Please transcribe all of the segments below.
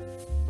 Bye.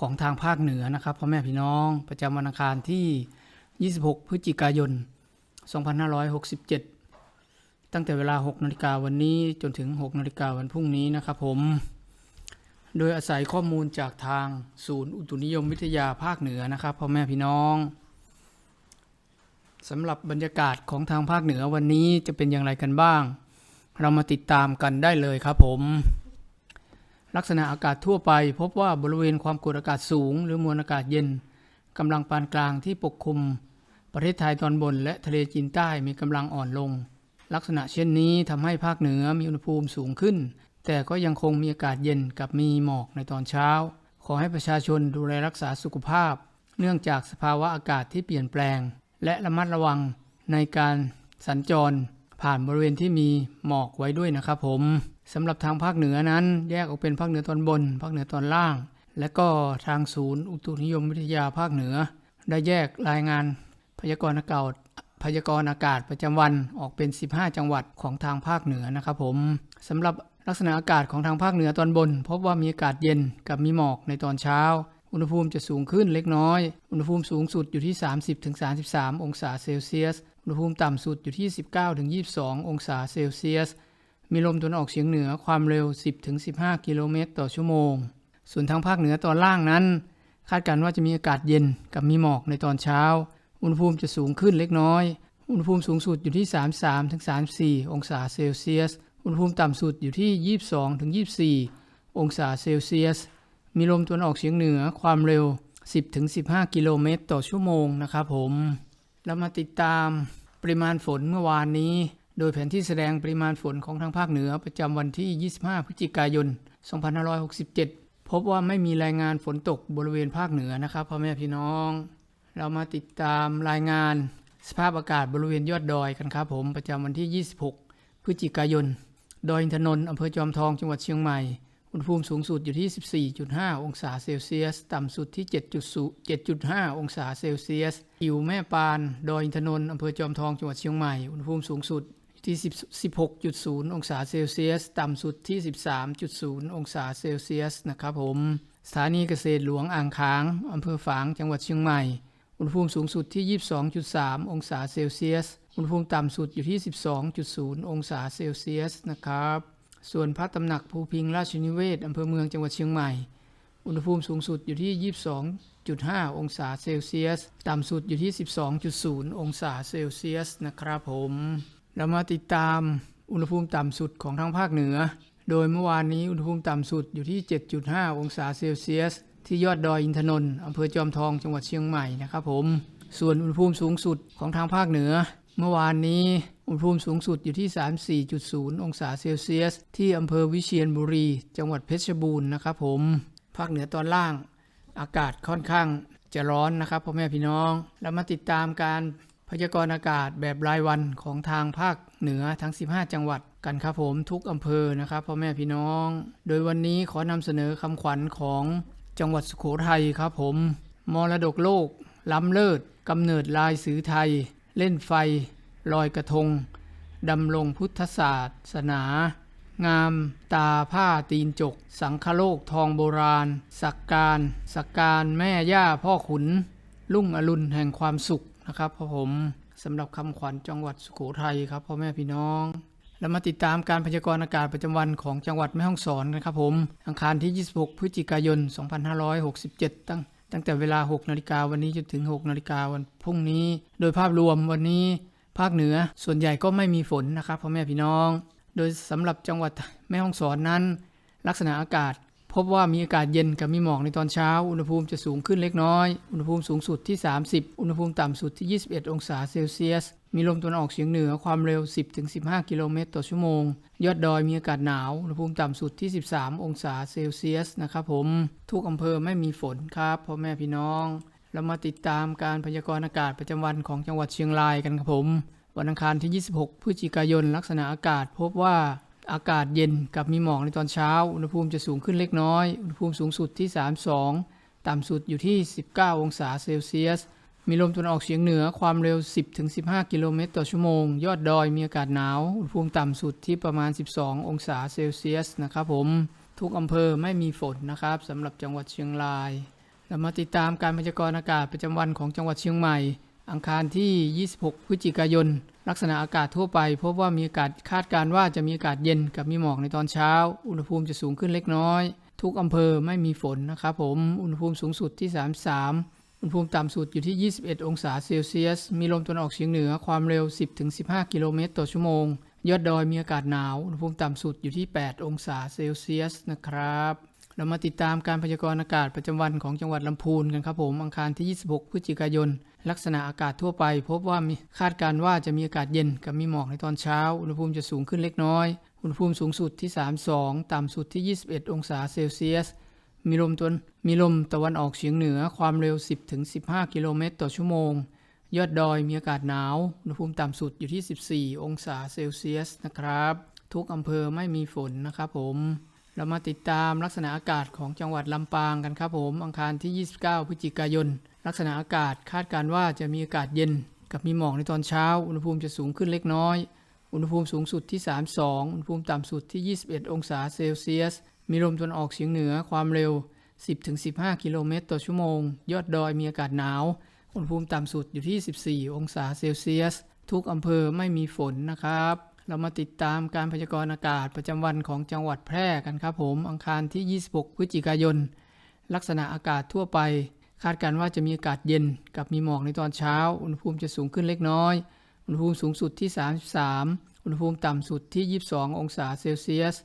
ของทางภาคเหนือนะครับพ่อแม่พี่น้องประจำวันอังคารที่ 26 พฤศจิกายน 2567 ตั้งแต่เวลา 6นาฬิกาวันนี้จนถึง 6นาฬิกาวันพรุ่งนี้นะครับผม โดยอาศัยข้อมูลจากทางศูนย์อุตุนิยมวิทยาภาคเหนือนะครับพ่อแม่พี่น้องสำหรับบรรยากาศของทางภาคเหนือวันนี้จะเป็นอย่างไรกันบ้าง เรามาติดตามกันได้เลยครับผม ลักษณะอากาศทั่วไป พบว่าบริเวณความกดอากาศสูง หรือมวลอากาศเย็นกำลังปานกลางที่ปกคลุม ประเทศไทยตอนบน และทะเลจีนใต้มีกำลังอ่อนลง ลักษณะเช่นนี้ทำให้ภาคเหนือมีอุณหภูมิสูงขึ้น แต่ก็ยังคงมีอากาศเย็นกับมีหมอกในตอนเช้า ขอให้ประชาชนดูแลรักษาสุขภาพ เนื่องจากสภาวะอากาศที่เปลี่ยนแปลง และระมัดระวังในการสัญจรผ่านบริเวณที่มีหมอกไว้ด้วยนะครับผม สำหรับทางภาคเหนือนั้น แยกออกเป็นภาคเหนือตอนบน ภาคเหนือตอนล่าง และก็ทางศูนย์อุตุนิยมวิทยาภาคเหนือ ได้แยกรายงานพยากรณ์อากาศพยากรณ์อากาศประจำวันออกเป็น 15 จังหวัดของทางภาคเหนือนะครับผมสำหรับลักษณะอากาศของทางภาคเหนือตอนบน พบว่ามีอากาศเย็นกับมีหมอกในตอนเช้า อุณหภูมิจะสูงขึ้นเล็กน้อย อุณหภูมิสูงสุดอยู่ที่ 30-33 องศาเซลเซียส อุณหภูมิต่ำสุดอยู่ที่ 19-22 องศาเซลเซียส มีลมตะวันออกเฉียงเหนือความเร็ว 10-15 กิโลเมตรต่อชั่วโมง ส่วนทางภาคเหนือตอนล่างนั้น คาดการณ์ว่าจะมีอากาศเย็นกับมีหมอกในตอนเช้า อุณหภูมิจะสูงขึ้นเล็กน้อย อุณหภูมิสูงสุดอยู่ที่ 33-34 องศาเซลเซียส อุณหภูมิต่ำสุดอยู่ที่ 22-24 องศาเซลเซียส มีลมตะวันออกเฉียงเหนือความเร็ว 10-15 กิโลเมตรต่อชั่วโมงนะครับผมเรามาติดตามปริมาณฝนเมื่อวานนี้ โดยแผนที่แสดงปริมาณฝนของทางภาคเหนือประจำวันที่ 25 พฤศจิกายน 2567 พบว่าไม่มีรายงานฝนตกบริเวณภาคเหนือนะครับพ่อแม่พี่น้อง เรามาติดตามรายงานสภาพอากาศบริเวณยอดดอยกันครับผมประจำวันที่ 26 พฤศจิกายน ดอยอินทนนท์อำเภอจอมทองจังหวัดเชียงใหม่อุณหภูมิสูงสุดอยู่ที่ 14.5 องศาเซลเซียส ต่ำสุดที่ 7.5 องศาเซลเซียสอิวแม่ปาน ดอยอินทนนท์อำเภอจอมทอง จังหวัดเชียงใหม่ อุณหภูมิสูงสุด ที่ 16.0 องศาเซลเซียส ต่ำสุดที่ 13.0 องศาเซลเซียสนะครับผมสถานีเกษตรหลวงอ่างค้างอำเภอฝางจังหวัดเชียงใหม่ อุณหภูมิสูงสุดที่ 22.3 องศาเซลเซียส อุณหภูมิต่ำสุดอยู่ที่ 12.0 องศาเซลเซียสนะครับ ส่วนพระตำหนักภูพิงราชนิเวศอำเภอเมืองจังหวัดเชียงใหม่ อุณหภูมิสูงสุดอยู่ที่ 22.5 องศาเซลเซียส ต่ำสุดอยู่ที่ 12.0 องศาเซลเซียสนะครับผม เรามาติดตามอุณหภูมิต่ำสุดของทางภาคเหนือ โดยเมื่อวานนี้อุณหภูมิต่ำสุดอยู่ที่ 7.5 องศาเซลเซียส ที่ยอดดอยอินทนนท์อำเภอจอมทองจังหวัดเชียงใหม่นะครับผม ส่วนอุณหภูมิสูงสุดของทางภาคเหนือ เมื่อวานนี้อุณหภูมิสูงสุดอยู่ที่ 34.0 องศาเซลเซียส ที่อำเภอวิเชียรบุรี จังหวัดเพชรบูรณ์นะครับผม ภาคเหนือตอนล่าง อากาศค่อนข้างจะร้อนนะครับพ่อแม่พี่น้องเรามาติดตามการ พยากรณ์อากาศแบบรายวันของทางภาคเหนือทั้ง 15 จังหวัดกันครับผมทุกอำเภอนะครับพ่อแม่พี่น้อง โดยวันนี้ขอนำเสนอคำขวัญของจังหวัดสุโขทัยครับผม มรดกโลก ล้ำเลิศกำเนิดลายสือไทย เล่นไฟ ลอยกระทงดำรงพุทธศาสสนา งาม ตาผ้าตีนจก สังคโลกทองโบราณ สักการ สักการแม่ย่าพ่อขุน ลุ่งอรุณแห่งความสุข นะครับพ่อผมสำหรับคำขวัญจังหวัดสุโขทัยครับพ่อแม่พี่น้อง แล้วมาติดตามการพยากรณ์อากาศประจำวันของจังหวัดแม่ฮ่องสอนกันครับผมอังคารที่ 26 พฤศจิกายน 2567 ตั้งตั้งแต่เวลา 6 นาฬิกาวันนี้จนถึง 6 นาฬิกาวันพรุ่งนี้ โดยภาพรวมวันนี้ภาคเหนือส่วนใหญ่ก็ไม่มีฝนนะครับพ่อแม่พี่น้อง โดยสำหรับจังหวัดแม่ฮ่องสอนนั้น ลักษณะอากาศ บว่ามีอากาศเย็นกับมีหมอกในตอนเช้า อุณหภูมิจะสูงขึ้นเล็กน้อย อุณหภูมิสูงสุดที่ 30 อุณหภูมิต่ำสุดที่ 21 องศาเซลเซียส มีลมตะวันออกเฉียงเหนือความเร็ว 10-15 กิโลเมตรต่อชั่วโมง ยอดดอยมีอากาศหนาว อุณหภูมิต่ำสุดที่ 13 องศาเซลเซียสนะครับผม ทุกอำเภอไม่มีฝนครับพ่อแม่พี่น้อง เรามาติดตามการพยากรณ์อากาศประจำวันของจังหวัดเชียงรายกันครับผม วันอังคารที่ 26 พฤศจิกายน ลักษณะอากาศพบว่า อากาศเย็นกับมีหมอกในตอนเช้า อุณหภูมิจะสูงขึ้นเล็กน้อย อุณหภูมิสูงสุดที่ 32 ต่ำสุดอยู่ที่ 19 องศาเซลเซียส มีลมตะวันออกเฉียงเหนือความเร็ว 10-15 กิโลเมตรต่อชั่วโมง ยอดดอยมีอากาศหนาว อุณหภูมิต่ำสุดที่ประมาณ 12 องศาเซลเซียสนะครับผม ทุกอำเภอไม่มีฝนนะครับสำหรับจังหวัดเชียงราย เรามาติดตามการพยากรณ์อากาศประจำวันของจังหวัดเชียงใหม่ อังคารที่ 26 พฤศจิกายน ลักษณะอากาศทั่วไปพบว่ามีอากาศคาดการว่าจะมีอากาศเย็นกับมีหมอกในตอนเช้า อุณหภูมิจะสูงขึ้นเล็กน้อย ทุกอำเภอไม่มีฝนนะครับผม อุณหภูมิสูงสุดที่ 33 อุณหภูมิต่ำสุดอยู่ที่ 21 องศาเซลเซียส มีลมตะวันออกเฉียงเหนือความเร็ว 10-15 กิโลเมตรต่อชั่วโมง ยอดดอยมีอากาศหนาว อุณหภูมิต่ำสุดอยู่ที่ 8 องศาเซลเซียสนะครับ เรามาติดตามการพยากรณ์อากาศประจำวันของจังหวัดลำพูนกันครับผมอังคารที่ 26 พฤศจิกายน ลักษณะอากาศทั่วไป พบว่ามีคาดการณ์ว่าจะมีอากาศเย็นกับมีหมอกในตอนเช้า อุณหภูมิจะสูงขึ้นเล็กน้อย อุณหภูมิสูงสุดที่ 32 ต่ำสุดที่ 21 องศาเซลเซียส มีลมตวนมีลมตะวันออกเฉียงเหนือความเร็ว 10-15 กิโลเมตรต่อชั่วโมง ยอดดอยมีอากาศหนาว อุณหภูมิต่ำสุดอยู่ที่ 14 องศาเซลเซียสนะครับ ทุกอำเภอไม่มีฝนนะครับผม เรามาติดตามลักษณะอากาศของจังหวัดลำปางกันครับผม อังคารที่ 29 พฤศจิกายน ลักษณะอากาศคาดการว่าจะมีอากาศเย็น กับมีหมอกในตอนเช้า อุณหภูมิจะสูงขึ้นเล็กน้อย อุณหภูมิสูงสุดที่ 32 อุณหภูมิต่ำสุดที่ 21 องศาเซลเซียส มีลมตะวันออกเฉียงเหนือความเร็ว 10-15 กิโลเมตรต่อชั่วโมง ยอดดอยมีอากาศหนาว อุณหภูมิต่ำสุดอยู่ที่ 14 องศาเซลเซียส ทุกอำเภอไม่มีฝนนะครับ เรามาติดตามการพยากรณ์อากาศประจำวันของจังหวัดแพร่กันครับผม อังคารที่ 26 พฤศจิกายน ลักษณะอากาศทั่วไป คาดการณ์ว่าจะมีอากาศเย็นกับมีหมอกในตอนเช้า อุณหภูมิจะสูงขึ้นเล็กน้อย อุณหภูมิสูงสุดที่ 33 อุณหภูมิต่ำสุดที่ 22 องศาเซลเซียส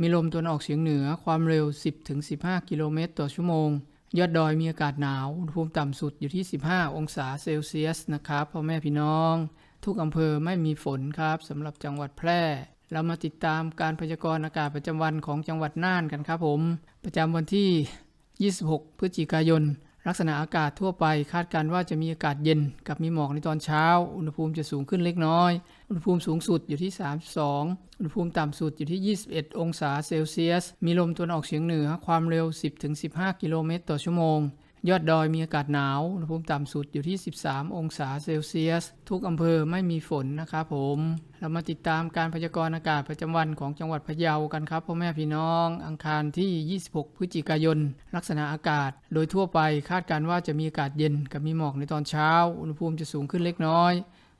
มีลมตะวันออกเฉียงเหนือความเร็ว 10-15 กิโลเมตรต่อชั่วโมง ยอดดอยมีอากาศหนาว อุณหภูมิต่ำสุดอยู่ที่ 15 องศาเซลเซียสนะครับพ่อแม่พี่น้อง ทุกอำเภอไม่มีฝนครับสำหรับจังหวัดแพร่ เรามาติดตามการพยากรณ์อากาศประจำวันของจังหวัดน่านกันครับผม ประจำวันที่ 26 พฤศจิกายน ลักษณะอากาศทั่วไปคาดการณ์ว่าจะมีอากาศเย็นกับมีหมอกในตอนเช้า อุณหภูมิจะสูงขึ้นเล็กน้อย อุณหภูมิสูงสุดอยู่ที่ 32 อุณหภูมิต่ำสุดอยู่ที่ 21 องศาเซลเซียส มีลมตะวันออกเฉียงเหนือความเร็ว 10-15 กิโลเมตรต่อชั่วโมง ยอดดอยมีอากาศหนาวอุณหภูมิต่ำสุดอยู่ที่ 13 องศาเซลเซียส ทุกอำเภอไม่มีฝนนะครับผม เรามาติดตามการพยากรณ์อากาศประจำวันของจังหวัดพะเยากันครับพ่อแม่พี่น้อง อังคารที่ 26 พฤศจิกายน ลักษณะอากาศ โดยทั่วไปคาดการณ์ว่าจะมีอากาศเย็นกับมีหมอกในตอนเช้า อุณหภูมิจะสูงขึ้นเล็กน้อย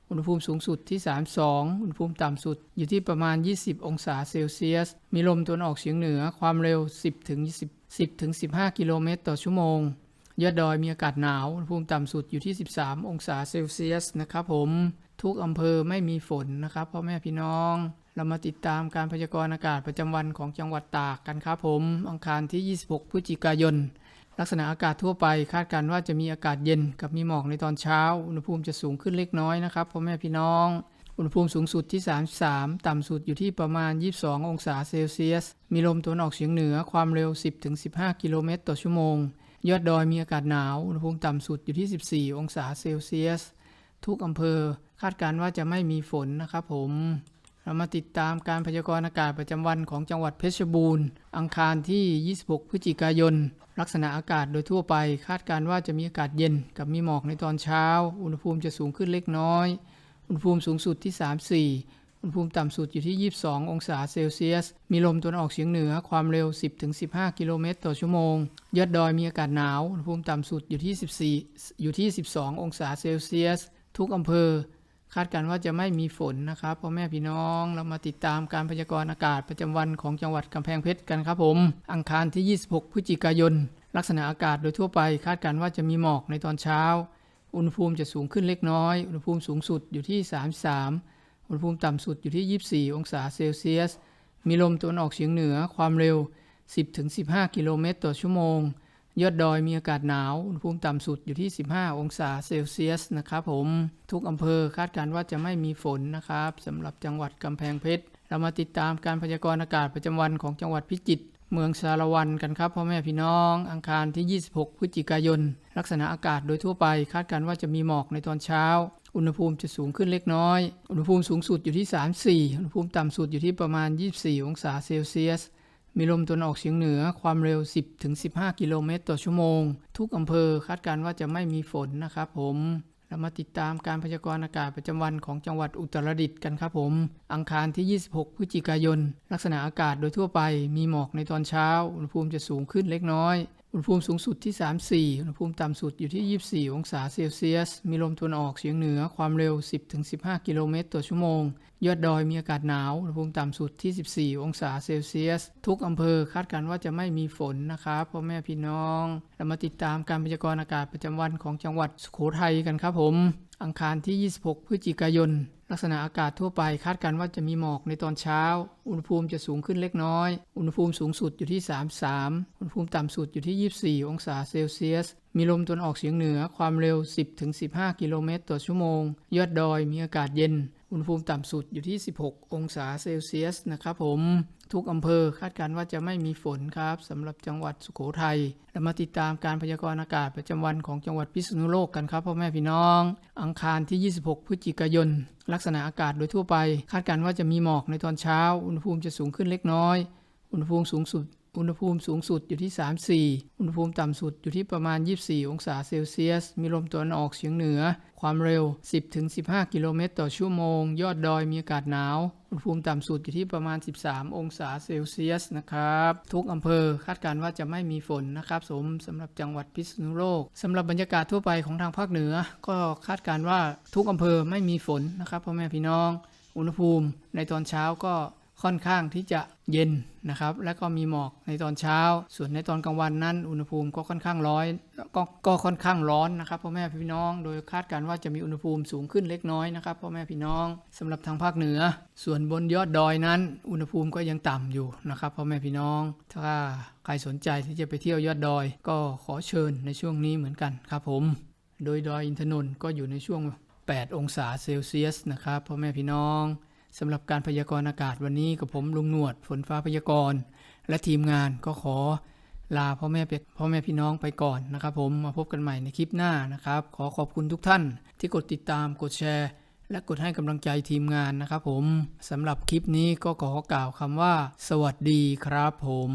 อุณหภูมิสูงสุดที่ 32 อุณหภูมิต่ำสุดอยู่ที่ประมาณ 20 องศาเซลเซียส มีลมตะวันออกเฉียงเหนือความเร็ว 10 ถึง 20 10 ถึง 15 กิโลเมตรต่อชั่วโมง ยอดดอยมีอากาศหนาวอุณหภูมิต่ำสุดอยู่ที่ 13 องศาเซลเซียสนะครับผมทุกอำเภอไม่มีฝนนะครับพ่อแม่พี่น้อง เรามาติดตามการพยากรณ์อากาศประจำวันของจังหวัดตากกันครับผมอังคารที่ 26 พฤศจิกายน ลักษณะอากาศทั่วไปคาดการณ์ว่าจะมีอากาศเย็นกับมีหมอกในตอนเช้า อุณหภูมิจะสูงขึ้นเล็กน้อยนะครับพ่อแม่พี่น้อง อุณหภูมิสูงสุดที่ 33 ต่ำสุดอยู่ที่ประมาณ 22 องศาเซลเซียส มีลมตะวันออกเฉียงเหนือความเร็ว 10-15 กิโลเมตรต่อชั่วโมง ยอดดอยมีอากาศหนาว อุณหภูมิต่ำสุดอยู่ที่ 14 องศาเซลเซียส ทุกอำเภอ คาดการณ์ว่าจะไม่มีฝนนะครับผม เรามาติดตามการพยากรณ์อากาศประจำวันของจังหวัดเพชรบูรณ์ อังคารที่ 26 พฤศจิกายน ลักษณะอากาศโดยทั่วไป คาดการณ์ว่าจะมีอากาศเย็นกับมีหมอกในตอนเช้า อุณหภูมิจะสูงขึ้นเล็กน้อย อุณหภูมิสูงสุดที่ 34 อุณหภูมิต่ำสุดอยู่ที่ 22 องศาเซลเซียส มีลมตะวันออกเฉียงเหนือความเร็ว 10-15 กิโลเมตรต่อชั่วโมง ยอดดอยมีอากาศหนาว อุณหภูมิต่ำสุดอยู่ที่ 14 อยู่ที่ 12 องศาเซลเซียส ทุกอำเภอ คาดการณ์ว่าจะไม่มีฝนนะครับพ่อแม่พี่น้องเรามาติดตามการพยากรณ์อากาศประจำวันของจังหวัดกำแพงเพชรกันครับผม อังคารที่ 26 พฤศจิกายน ลักษณะอากาศโดยทั่วไป คาดการณ์ว่าจะมีหมอกในตอนเช้า อุณหภูมิจะสูงขึ้นเล็กน้อย อุณหภูมิสูงสุดอยู่ที่ 33 อุณหภูมิต่ำสุดอยู่ที่ 24 องศาเซลเซียส มีลมตะวันออกเฉียงเหนือความเร็ว 10-15 กิโลเมตรต่อชั่วโมง ยอดดอยมีอากาศหนาว อุณหภูมิต่ำสุดอยู่ที่ 15 องศาเซลเซียสนะครับผม ทุกอำเภอคาดการณ์ว่าจะไม่มีฝนนะครับสำหรับจังหวัดกำแพงเพชร เรามาติดตามการพยากรณ์อากาศประจำวันของจังหวัดพิจิตรเมืองสารวันกันครับพ่อแม่พี่น้อง อังคารที่ 26 พฤศจิกายน ลักษณะอากาศโดยทั่วไปคาดการณ์ว่าจะมีหมอกในตอนเช้า อุณหภูมิจะสูงขึ้นเล็กน้อย อุณหภูมิสูงสุดอยู่ที่ 34 อุณหภูมิต่ำสุดอยู่ที่ประมาณ 24 องศาเซลเซียส มีลมตะวันออกเฉียงเหนือ ความเร็ว 10-15 กิโลเมตรต่อชั่วโมง ทุกอำเภอคาดการว่าจะไม่มีฝนนะครับผมเรามาติดตามการพยากรณ์อากาศประจำวันของจังหวัดอุตรดิตถ์กันครับผม อังคารที่ 26 พฤศจิกายน ลักษณะอากาศโดยทั่วไป มีหมอกในตอนเช้า อุณหภูมิจะสูงขึ้นเล็กน้อย อุณหภูมิสูงสุดที่ 34 อุณหภูมิต่ำสุดอยู่ที่ 24 องศาเซลเซียส มีลมตะวันออกเฉียงเหนือ ความเร็ว 10-15 กิโลเมตรต่อชั่วโมง ยอดดอยมีอากาศหนาว อุณหภูมิต่ำสุดที่ 14 องศาเซลเซียส ทุกอำเภอคาดการณ์ว่าจะไม่มีฝนนะครับพ่อแม่พี่น้อง เรามาติดตามการพยากรณ์อากาศประจำวันของจังหวัดสุโขทัยกันครับผม อังคารที่ 26 พฤศจิกายน ลักษณะอากาศทั่วไปคาดการณ์ว่าจะมีหมอกในตอนเช้า อุณหภูมิจะสูงขึ้นเล็กน้อย อุณหภูมิสูงสุดอยู่ที่ 33 อุณหภูมิต่ำสุดอยู่ที่ 24 องศาเซลเซียส มีลมตะวันออกเฉียงเหนือความเร็ว 10-15 กิโลเมตรต่อชั่วโมง ยอดดอยมีอากาศเย็น อุณหภูมิต่ำสุดอยู่ที่ 16 องศาเซลเซียสนะครับผมทุกอำเภอคาดการณ์ว่าจะไม่มีฝนครับสำหรับจังหวัดสุโขทัยเรามาติดตามการพยากรณ์อากาศประจำวันของจังหวัดพิษณุโลกกันครับพ่อแม่พี่น้อง อังคารที่ 26 พฤศจิกายน ลักษณะอากาศโดยทั่วไป คาดการณ์ว่าจะมีหมอกในตอนเช้า อุณหภูมิจะสูงขึ้นเล็กน้อย อุณหภูมิสูงสุด อุณหภูมิสูงสุดอยู่ที่ 34 อุณหภูมิต่ำสุดอยู่ที่ประมาณ 24 องศาเซลเซียส มีลมตะวันออกเฉียงเหนือ ความเร็ว 10-15 กิโลเมตรต่อชั่วโมง ยอดดอยมีอากาศหนาว อุณหภูมิต่ำสุดอยู่ที่ประมาณ 13 องศาเซลเซียสนะครับ ทุกอำเภอคาดการณ์ว่าจะไม่มีฝนนะครับสมสำหรับจังหวัดพิษณุโลกสำหรับบรรยากาศทั่วไปของทางภาคเหนือ ก็คาดการณ์ว่าทุกอำเภอไม่มีฝนนะครับพ่อแม่พี่น้อง อุณหภูมิในตอนเช้าก็ค่อนข้างที่จะ เย็นนะครับและก็มีหมอกในตอนเช้า ส่วนในตอนกลางวันนั้น อุณหภูมิก็ค่อนข้างร้อนก็ก็ค่อนข้างร้อนนะครับพ่อแม่พี่น้อง โดยคาดการณ์ว่าจะมีอุณหภูมิสูงขึ้นเล็กน้อยนะครับพ่อแม่พี่น้องสำหรับทางภาคเหนือ ส่วนบนยอดดอยนั้น อุณหภูมิก็ยังต่ำอยู่นะครับพ่อแม่พี่น้อง ถ้าใครสนใจที่จะไปเที่ยวยอดดอย ก็ขอเชิญในช่วงนี้เหมือนกันครับผม โดยดอยอินทนนท์ก็อยู่ในช่วง 8 องศาเซลเซียสนะครับพ่อแม่พี่น้อง สำหรับการพยากรณ์อากาศวันนี้กับผมลุงหนวดฝนฟ้าพยากรณ์ และทีมงานก็ขอลาพ่อแม่พ่อแม่พี่น้องไปก่อนนะครับผมมาพบกันใหม่ในคลิปหน้านะครับ ขอขอบคุณทุกท่านที่กดติดตามกดแชร์ และกดให้กำลังใจทีมงานนะครับผมสำหรับคลิปนี้ก็ขอกล่าวคำว่า สวัสดีครับผม